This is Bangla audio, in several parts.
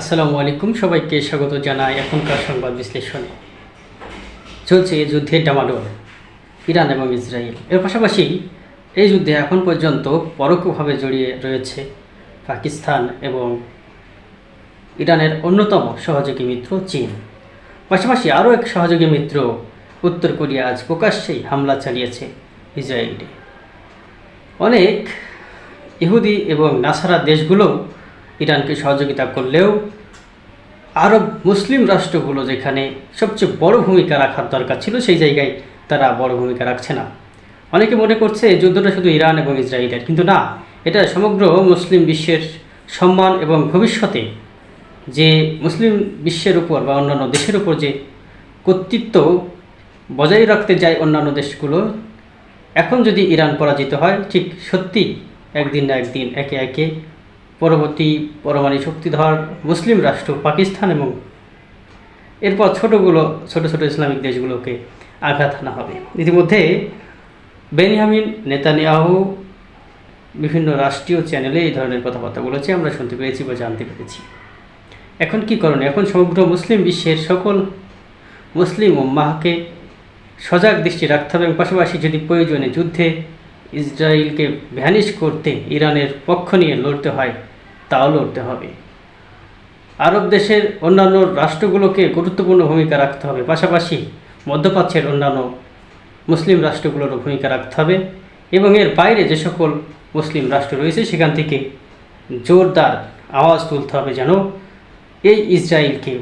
আসসালামু আলাইকুম, সবাইকে স্বাগত জানাই এখনকার সংবাদ বিশ্লেষণে। চলছে এই যুদ্ধের ডামাডোল, ইরান এবং ইসরায়েল। এর পাশাপাশি এই যুদ্ধে এখন পর্যন্ত পরোক্ষভাবে জড়িয়ে রয়েছে পাকিস্তান এবং ইরানের অন্যতম সহযোগী মিত্র চীন। পাশাপাশি আরও এক সহযোগী মিত্র উত্তর কোরিয়া আজ প্রকাশ্যেই হামলা চালিয়েছে ইসরায়েলে অনেক ইহুদি এবং নাসারা দেশগুলোও ইরানকে সহযোগিতা করলেও আরব মুসলিম রাষ্ট্রগুলো যেখানে সবচেয়ে বড় ভূমিকা রাখার দরকার ছিল, সেই জায়গায় তারা বড় ভূমিকা রাখছে না। অনেকে মনে করছে যুদ্ধটা শুধু ইরান এবং ইসরায়েলের, কিন্তু না, এটা সমগ্র মুসলিম বিশ্বের সম্মান এবং ভবিষ্যতে যে মুসলিম বিশ্বের উপর বা অন্যান্য দেশের উপর যে কর্তৃত্ব বজায় রাখতে যায় অন্যান্য দেশগুলো, এখন যদি ইরান পরাজিত হয়, ঠিক সত্যি একদিন না একদিন একে একে পরবর্তী পরমাণু শক্তিধর মুসলিম রাষ্ট্র পাকিস্তান এবং এরপর ছোটোগুলো, ছোট ছোট ইসলামিক দেশগুলোকে আঘাত আনা হবে। ইতিমধ্যে বেনিয়ামিন নেতানিয়াহু বিভিন্ন রাষ্ট্রীয় চ্যানেলে এই ধরনের কথাবার্তা বলেছে, আমরা শুনতে পেরেছি বা জানতে পেরেছি। এখন কি করণীয়? এখন সমগ্র মুসলিম বিশ্বের সকল মুসলিম উম্মাহকে সজাগ দৃষ্টি রাখতে হবে এবং পাশাপাশি যদি প্রয়োজনে যুদ্ধে ইসরায়েলকে ভ্যানিশ করতে ইরানের পক্ষ নিয়ে লড়তে হয় তাও লড়তে হবে। আরব দেশের অন্যান্য রাষ্ট্রগুলোকে গুরুত্বপূর্ণ ভূমিকা রাখতে হবে। পাশাপাশি মধ্যপ্রাচ্যের অন্যান্য মুসলিম রাষ্ট্রগুলোরও ভূমিকা রাখতে হবে এবং এর বাইরে যে সকল মুসলিম রাষ্ট্র রয়েছে, সেখান থেকে জোরদার আওয়াজ তুলতে হবে যেন এই ইসরায়েলকে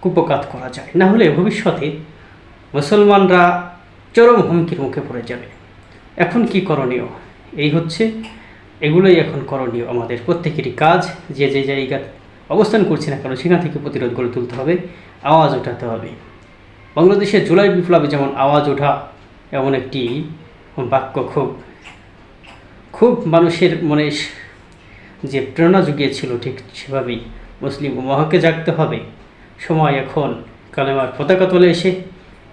কুপকাত করা যায়। না হলে ভবিষ্যতে মুসলমানরা চরম হুমকির মুখে পড়ে যাবে। এখন কি করণীয়? এই হচ্ছে এগুলোই এখন করণীয় আমাদের। প্রত্যেকেরই কাজ, যে যে জায়গা অবস্থান করছে না কেন, সেখান থেকে প্রতিরোধ গড়ে তুলতে হবে, আওয়াজ ওঠাতে হবে। বাংলাদেশের জুলাই বিপ্লবে যেমন আওয়াজ ওঠা এমন একটি বাক্য খুব খুব মানুষের মনে যে প্রেরণা জুগিয়েছিল, ঠিক সেভাবেই মুসলিম মহাকে জাগতে হবে। সময় এখন কালেমার পতাকা তোলে এসে,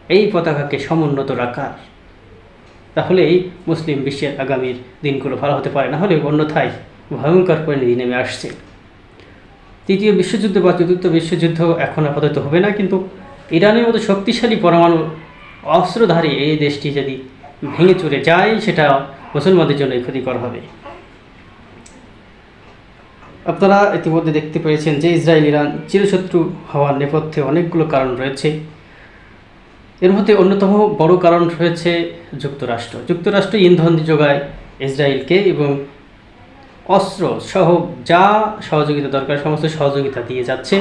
এই পতাকাকে সমুন্নত রাখার তাহলেই মুসলিম বিশ্বের আগামীর দিনগুলো ভালো হতে পারে না হলে অন্যথায় ভয়ঙ্কর পরিণতি নেমে আসছে। তৃতীয় বিশ্বযুদ্ধ বা চতুর্থ বিশ্বযুদ্ধ এখন আপাতত হবে না, কিন্তু ইরানের মতো শক্তিশালী পরমাণু অস্ত্রধারী এই দেশটি যদি ভেঙে চলে যায়, সেটা মুসলমানদের জন্য ক্ষতিকর হবে। আপনারা ইতিমধ্যে দেখতে পেয়েছেন যে ইসরায়েল ইরান চিরশত্রু হওয়ার নেপথ্যে অনেকগুলো কারণ রয়েছে। এর মধ্যে অন্যতম বড় কারণ রয়েছে যুক্তরাষ্ট্র। যুক্তরাষ্ট্র ইন্ধন যোগায় ইসরায়েলকে এবং অস্ত্র সহ যা সহযোগিতা দরকার, সমস্ত সহযোগিতা দিয়ে যাচ্ছে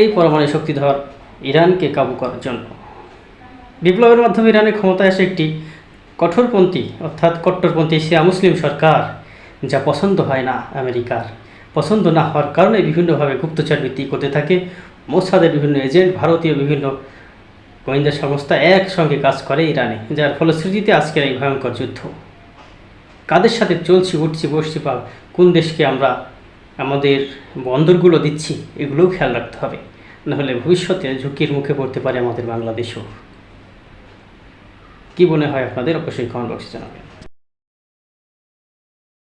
এই পরমাণু শক্তিধর ইরানকে কাবু করার জন্য। বিপ্লবের মাধ্যমে ইরানের ক্ষমতায় আসে একটি কঠোরপন্থী, অর্থাৎ কট্টরপন্থী শিয়া মুসলিম সরকার, যা পছন্দ হয় না আমেরিকার। পছন্দ না হওয়ার কারণে বিভিন্নভাবে গুপ্তচর ভিত্তিক করতে থাকে। মোসাদের বিভিন্ন এজেন্ট, ভারতীয় বিভিন্ন গোয়েন্দা সংস্থা একসঙ্গে কাজ করে ইরানে, যার ফলশ্রুতিতে আজকের এই ভয়ঙ্কর যুদ্ধ। কাদের সাথে চলছি, উঠছি, বসছি বা কোন দেশকে আমরা আমাদের বন্দরগুলো দিচ্ছি, এগুলোও খেয়াল রাখতে হবে। নাহলে ভবিষ্যতে ঝুঁকির মুখে পড়তে পারে আমাদের বাংলাদেশও। কী মনে হয় আপনাদের? অবশ্যই কমেন্ট বক্সে জানাবেন।